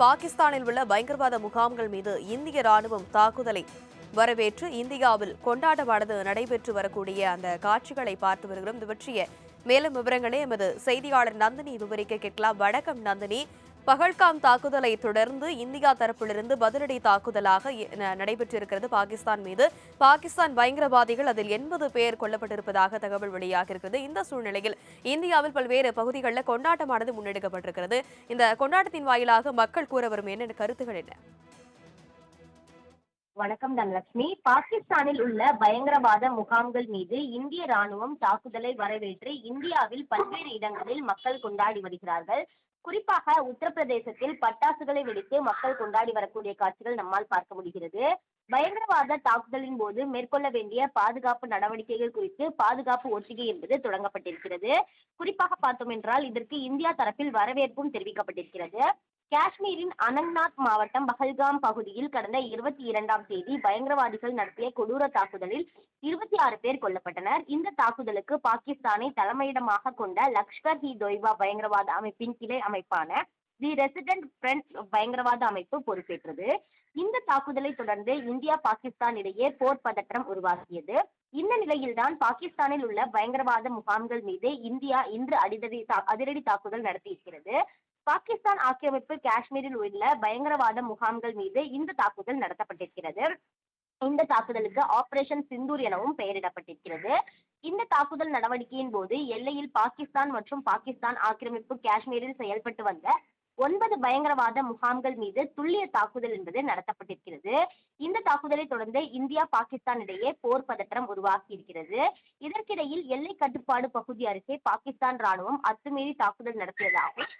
பாகிஸ்தானில் உள்ள பயங்கரவாத முகாம்கள் மீது இந்திய ராணுவம் தாக்குதலை வரவேற்று இந்தியாவில் கொண்டாடமானது நடைபெற்று வரக்கூடிய அந்த காட்சிகளை பார்த்து வருகிறோம். இது பற்றிய மேலும் விவரங்களை எமது செய்தியாளர் நந்தினி விவரிக்க கேட்கலாம். வணக்கம் நந்தினி. பகல்காம் தாக்குதலை தொடர்ந்து இந்தியா தரப்பிலிருந்து பதிலடி தாக்குதலாக நடைபெற்றிருக்கிறது பாகிஸ்தான் மீது. பாகிஸ்தான் பயங்கரவாதிகள் அதில் எண்பது பேர் கொல்லப்பட்டிருப்பதாக தகவல் வெளியாகியிருக்கிறது. இந்த சூழ்நிலையில் இந்தியாவில் பல்வேறு பகுதிகளில் கொண்டாட்டமானது முன்னெடுக்கப்பட்டிருக்கிறது. இந்த கொண்டாட்டத்தின் வாயிலாக மக்கள் கூற வரும் என்ன கருத்துகள் என்ன? வணக்கம் தனலட்சுமி. பாகிஸ்தானில் உள்ள பயங்கரவாத முகாம்கள் மீது இந்திய ராணுவம் தாக்குதலை வரவேற்று இந்தியாவில் பல்வேறு இடங்களில் மக்கள் கொண்டாடி வருகிறார்கள். குறிப்பாக உத்தரப்பிரதேசத்தில் பட்டாசுகளை வெடித்து மக்கள் கொண்டாடி வரக்கூடிய காட்சிகள் நம்மால் பார்க்க முடிகிறது. பயங்கரவாத தாக்குதலின் போது மேற்கொள்ள வேண்டிய பாதுகாப்பு நடவடிக்கைகள் குறித்து பாதுகாப்பு ஒத்திகை என்பது தொடங்கப்பட்டிருக்கிறது. குறிப்பாக பார்த்தோம் என்றால் இதற்கு இந்தியா தரப்பில் வரவேற்பும் தெரிவிக்கப்பட்டிருக்கிறது. காஷ்மீரின் அனந்த்நாக் மாவட்டம் பஹல்காம் பகுதியில் கடந்த இருபத்தி இரண்டாம் தேதி பயங்கரவாதிகள் நடத்திய கொடூர தாக்குதலில் இருபத்தி ஆறு பேர் கொல்லப்பட்டனர். இந்த தாக்குதலுக்கு பாகிஸ்தானை தலைமையிடமாக கொண்ட லஷ்கர் இ தொய்பா பயங்கரவாத அமைப்பின் கிளை அமைப்பான தி ரெசிடென்ட் ஃப்ரண்ட் பயங்கரவாத அமைப்பு பொறுப்பேற்றது. இந்த தாக்குதலை தொடர்ந்து இந்தியா பாகிஸ்தான் இடையே போர் பதற்றம் உருவாகியது. இந்த நிலையில்தான் பாகிஸ்தானில் உள்ள பயங்கரவாத முகாம்கள் மீது இந்தியா இன்று அடிதடி தா- அதிரடி தாக்குதல் நடத்தியிருக்கிறது. பாகிஸ்தான் ஆக்கிரமிப்பு காஷ்மீரில் உள்ள பயங்கரவாத முகாம்கள் மீது இந்த தாக்குதல் நடத்தப்பட்டிருக்கிறது. இந்த தாக்குதலுக்கு ஆபரேஷன் சிந்தூர் எனவும் பெயரிடப்பட்டிருக்கிறது. இந்த தாக்குதல் நடவடிக்கையின் போது எல்லையில் பாகிஸ்தான் மற்றும் பாகிஸ்தான் ஆக்கிரமிப்பு காஷ்மீரில் செயல்பட்டு வந்த ஒன்பது பயங்கரவாத முகாம்கள் மீது துல்லிய தாக்குதல் என்பது நடத்தப்பட்டிருக்கிறது. இந்த தாக்குதலை தொடர்ந்து இந்தியா பாகிஸ்தான் இடையே போர் பதற்றம் உருவாகி இருக்கிறது. இதற்கிடையில் எல்லை கட்டுப்பாடு பகுதி அருகே பாகிஸ்தான் ராணுவம் அத்துமீறி தாக்குதல் நடத்தியதாகவும்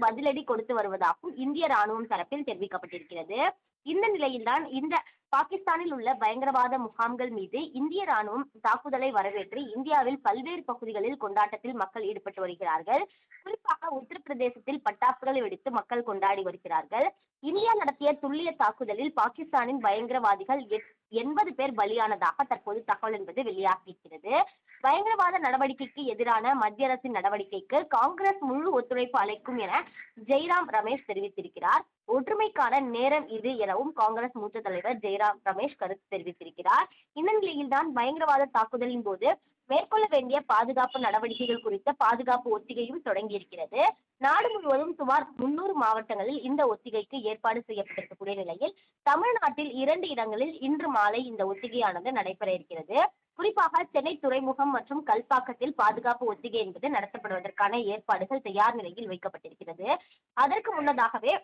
பதிலடி கொடுத்து வருவதாகவும் இந்திய ராணுவம் தரப்பில் தெரிவிக்கப்பட்டிருக்கிறது. இந்த நிலையில்தான் இந்த பாகிஸ்தானில் உள்ள பயங்கரவாத முகாம்கள் மீது இந்திய ராணுவம் தாக்குதலை வரவேற்று இந்தியாவில் பல்வேறு பகுதிகளில் கொண்டாட்டத்தில் மக்கள் ஈடுபட்டு வருகிறார்கள். குறிப்பாக உத்தரப்பிரதேசத்தில் பட்டாசுகளை வெடித்து மக்கள் கொண்டாடி வருகிறார்கள். இந்தியா நடத்திய துல்லிய தாக்குதலில் பாகிஸ்தானின் பயங்கரவாதிகள் எட்- எண்பது பேர் பலியானதாக தற்போது தகவல் என்பது வெளியாகியிருக்கிறது. பயங்கரவாத நடவடிக்கைக்கு எதிரான மத்திய அரசின் நடவடிக்கைக்கு காங்கிரஸ் முழு ஒத்துழைப்பு அளிக்கும் என ஜெய்ராம் ரமேஷ் தெரிவித்திருக்கிறார். ஒற்றுமைக்கான நேரம் இது எனவும் காங்கிரஸ் மூத்த தலைவர் ஜெய்ராம் ரமேஷ் கருத்து தெரிவித்திருக்கிறார். இந்த நிலையில்தான் பயங்கரவாத தாக்குதலின் போது மேற்கொள்ள வேண்டிய பாதுகாப்பு நடவடிக்கைகள் குறித்த பாதுகாப்பு ஒத்திகையும் தொடங்கியிருக்கிறது. நாடு முழுவதும் சுமார் முன்னூறு மாவட்டங்களில் இந்த ஒத்திகைக்கு ஏற்பாடு செய்யப்பட்டிருக்கக்கூடிய நிலையில் தமிழ்நாட்டில் இரண்டு இடங்களில் இன்று மாலை இந்த ஒத்திகையானது நடைபெற இருக்கிறது. குறிப்பாக சென்னை துறைமுகம் மற்றும் கல்பாக்கத்தில் பாதுகாப்பு ஒத்திகை என்பது நடத்தப்படுவதற்கான ஏற்பாடுகள் தயார் நிலையில் வைக்கப்பட்டிருக்கிறது. அதற்கு முன்னதாகவே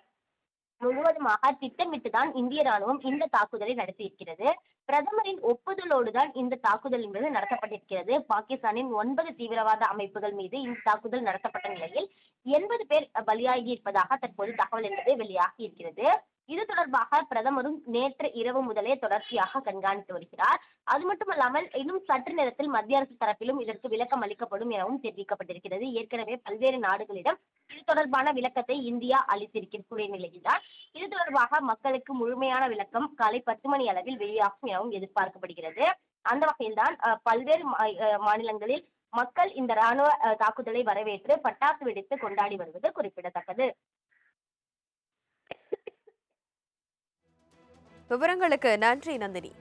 முழுவதுமாக திட்டமிட்டுதான் இந்திய ராணுவம் இந்த தாக்குதலை நடத்தியிருக்கிறது. பிரதமரின் ஒப்புதலோடு தான் இந்த தாக்குதல் என்பது நடத்தப்பட்டிருக்கிறது. பாகிஸ்தானின் ஒன்பது தீவிரவாத அமைப்புகள் மீது இந்த தாக்குதல் நடத்தப்பட்ட நிலையில் எண்பது பேர் பலியாகி இருப்பதாக தற்போது தகவல் என்பது வெளியாகி இருக்கிறது. இது தொடர்பாக பிரதமரும் நேற்று இரவு முதலே தொடர்ச்சியாக கண்காணித்து வருகிறார். அது மட்டுமல்லாமல் இன்னும் சற்று நேரத்தில் மத்திய அரசு தரப்பிலும் இதற்கு விளக்கம் அளிக்கப்படும் எனவும் தெரிவிக்கப்பட்டிருக்கிறது. ஏற்கனவே பல்வேறு நாடுகளிடம் இது தொடர்பான விளக்கத்தை இந்தியா அளித்திருக்கக்கூடிய நிலையில்தான். இது தொடர்பாக மக்களுக்கு முழுமையான விளக்கம் காலை பத்து மணி அளவில் வெளியாகும் எனவும் எதிர்பார்க்கப்படுகிறது. அந்த வகையில்தான் பல்வேறு மாநிலங்களில் மக்கள் இந்த ராணுவ தாக்குதலை வரவேற்று பட்டாசு வெடித்து கொண்டாடி வருவது குறிப்பிடத்தக்கது. விவரங்களுக்கு நன்றி நந்தினி.